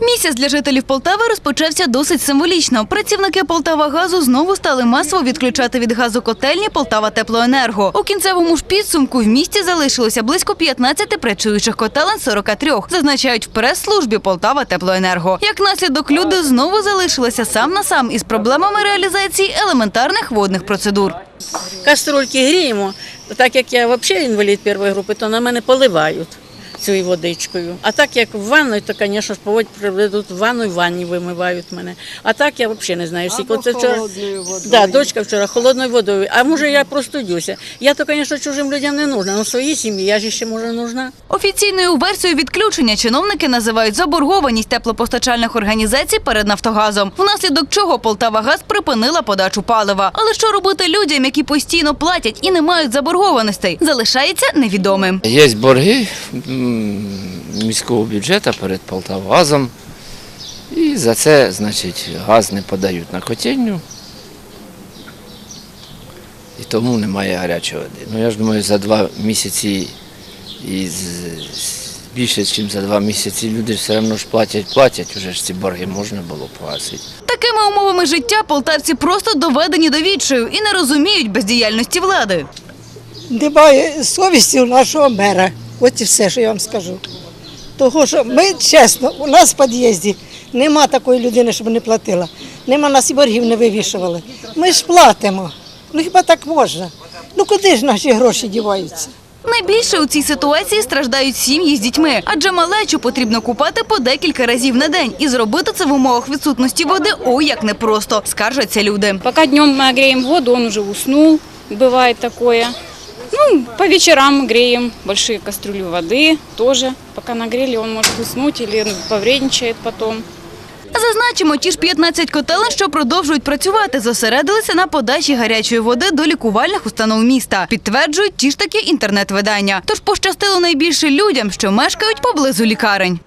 Місяць для жителів Полтави розпочався досить символічно. Працівники Полтава газу знову стали масово відключати від газу котельні Полтава Теплоенерго. У кінцевому ж підсумку в місті залишилося близько 15 працюючих котелень з 43, зазначають в прес-службі Полтава Теплоенерго. Як наслідок, люди знову залишилися сам на сам із проблемами реалізації елементарних водних процедур. Каструльки гріємо, так як я взагалі інвалід першої групи, то на мене поливають цією водичкою. А так як в ванну, то, звісно ж, поводь приведуть в ванну і в ванні вимивають мене. А так я взагалі не знаю. Скільки це вчора... Да, дочка вчора холодною водою. А може я простудюся. Я то, звісно, чужим людям не нужна, але своїй сім'ї я ж ще може нужна. Офіційною версією відключення чиновники називають заборгованість теплопостачальних організацій перед Нафтогазом, внаслідок чого Полтавагаз припинила подачу палива. Але що робити людям, які постійно платять і не мають заборгованостей, залишається невідомим. Є борги міського бюджету перед Полтавгазом. І за це, значить, газ не подають на котельню. І тому немає гарячої води. Ну я ж думаю, за два місяці і більше, ніж за два місяці люди все одно ж платять, платять, уже ж ці борги можна було погасити. Такими умовами життя полтавці просто доведені до відчаю і не розуміють бездіяльності влади. Немає совісті у нашого мера. От і все, що я вам скажу. Того, що ми чесно, у нас в під'їзді нема такої людини, щоб не платила. Нема нас і боргів не вивішували. Ми ж платимо. Ну хіба так можна? Ну куди ж наші гроші діваються? Найбільше у цій ситуації страждають сім'ї з дітьми, адже малечу потрібно купати по декілька разів на день. І зробити це в умовах відсутності води ой як непросто, скаржаться люди. Пока днем мы греем воду, он уже уснул, бывает такое. Ну, по вечерам греем большие кастрюли воды тоже. Пока нагрели, он может уснуть или повредничает потом. Зазначимо, ті ж 15 котелень, що продовжують працювати, зосередилися на подачі гарячої води до лікувальних установ міста. Підтверджують ті ж таки інтернет-видання. Тож пощастило найбільше людям, що мешкають поблизу лікарень.